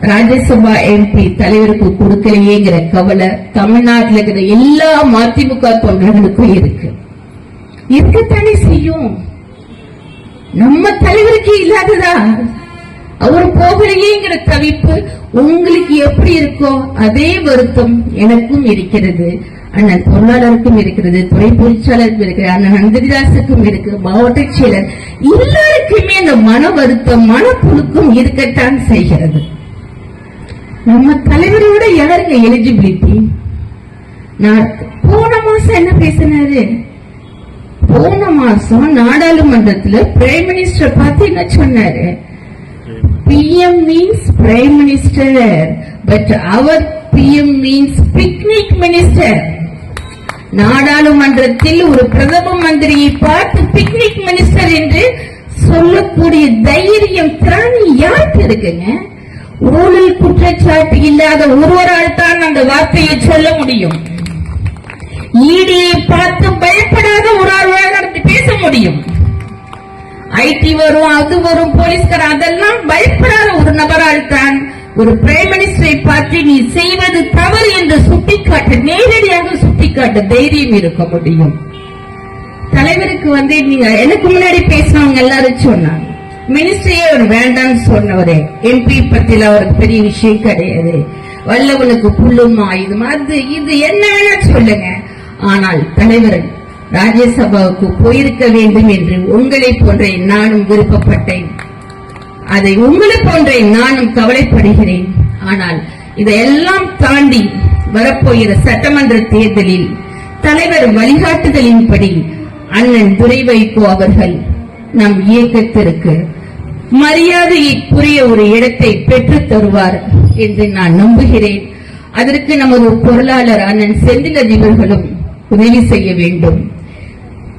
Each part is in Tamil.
ராஜ்யசபா எம்பி தலைவருக்கு கொடுக்கலையேங்கிற கவலை தமிழ்நாட்டில் இருக்கிற எல்லா மதிமுக தொண்டர்களுக்கும் இருக்கு. இருக்கத்தானே செய்யும். நம்ம தலைவருக்கு இல்லாததா? அவர் போகலையேங்கிற தவிப்பு உங்களுக்கு எப்படி இருக்கோ அதே வருத்தம் எனக்கும் இருக்கிறது. அண்ணன் பொருளாளருக்கும் இருக்கிறது துறை பொறிச்சாளருக்கும் இருக்கு அண்ணன் நந்திதாசுக்கும் இருக்கு மாவட்ட செயலர். எல்லாருக்குமே அந்த மன வருத்தம் மனப்புழுக்கம் இருக்கத்தான் செய்கிறது. நம்ம தலைவரோட யாருங்க எலிஜிபிலிட்டி நான் போன மாசம் என்ன பேசினாரு? போன மாசம் நாடாளுமன்றத்துல பிரைம் மினிஸ்டர் பார்த்து என்ன சொன்னாரு? PM means prime minister but our PM means picnic minister நாடாளுமன்றத்தில் ஒரு பிரதம மந்திரியை பார்த்து பிக்னிக் மினிஸ்டர் என்று சொல்லக்கூடிய தைரியம் திறன் யாருக்கு இருக்குங்க? ஊழல் குற்றச்சாட்டு இல்லாத ஒருவரால் தான் அந்த வார்த்தையை சொல்ல முடியும். ஈடியை பார்த்து பயப்படாத ஒரு ஆள் பேச முடியும். ஐடி வரும் அது வரும் போலீஸ்கார் அதெல்லாம் பயப்படாத ஒரு நபரால் தான் ஒரு பிரைம் மினிஸ்டரை பார்த்து நீ செய்வது தவறு என்று சுட்டிக்காட்ட நேரடியாக சுட்டிக்காட்ட தைரியம் இருக்க முடியும். தலைவருக்கு வந்து நீங்க எனக்கு முன்னாடி பேசினவங்க எல்லாரும் சொன்னாங்க. மினிஸ்டரியே அவர் வேண்டாம்னு சொன்னவரே. எம்பி பத்தில அவருக்கு பெரிய விஷயம் கிடையாது. வல்லவனுக்கு புல்லுமா இது மாதிரி இது என்ன வேணா சொல்லுங்க. ஆனால் தலைவர் ராஜ்யசபாவுக்கு போயிருக்க வேண்டும் என்று உங்களை போன்ற நானும் விருப்பப்பட்டேன். அதை உங்களை போன்ற நானும் கவலைப்படுகிறேன். ஆனால் இதையெல்லாம் தாண்டி வரப்போகிற சட்டமன்ற தேர்தலில் தலைவர் வழிகாட்டுதலின்படி அண்ணன் துரை வைகோ அவர்கள் நம் இயக்கத்திற்கு மரியாதைக்குரிய ஒரு இடத்தை பெற்றுத் தருவார் என்று நான் நம்புகிறேன். அதற்கு நமது பொருளாளர் அண்ணன் செந்தில் அதிபர்களும் உதவி செய்ய வேண்டும்.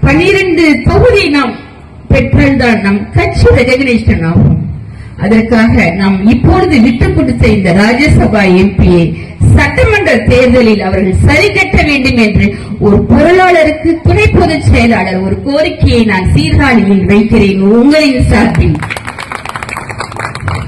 பனிரெண்டு தொகுதி நாம் பெற்றால்தான் நம் கட்சி ரெகனேஷன் ஆகும். அதற்காக நாம் இப்பொழுது விட்டுக் கொடுத்த இந்த ராஜ்யசபா எம்பியை சட்டமன்ற தேர்தலில் அவர்கள் சரி கட்ட வேண்டும் என்று ஒரு பொருளாளருக்கு துணை பொதுச் செயலாளர் ஒரு கோரிக்கையை நான் சீர்காழியில் வைக்கிறேன் உங்களின் சார்பில்.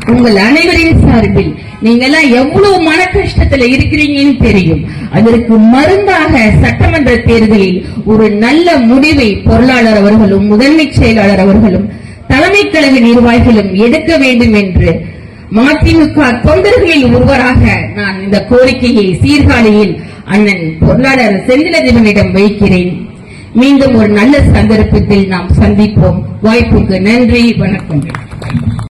உங்கள் அனைவரின் சார்பில். நீங்கெல்லாம் எவ்வளவு மன கஷ்டத்துல இருக்கிறீங்கன்னு தெரியும். அதற்கு மருந்தாக சட்டமன்ற தேர்தலில் ஒரு நல்ல முடிவை பொருளாளர் அவர்களும் முதன்மை செயலாளர் அவர்களும் தலைமை கழக நிர்வாகிகளும் எடுக்க வேண்டும் என்று மதிமுக தொண்டர்களில் ஒருவராக நான் இந்த கோரிக்கையை சீர்காழியில் அண்ணன் பொருளாளர் செந்திலதிபனிடம் வைக்கிறேன். மீண்டும் ஒரு நல்ல சந்தர்ப்பத்தில் நாம் சந்திப்போம். வாய்ப்புக்கு நன்றி வணக்கம்.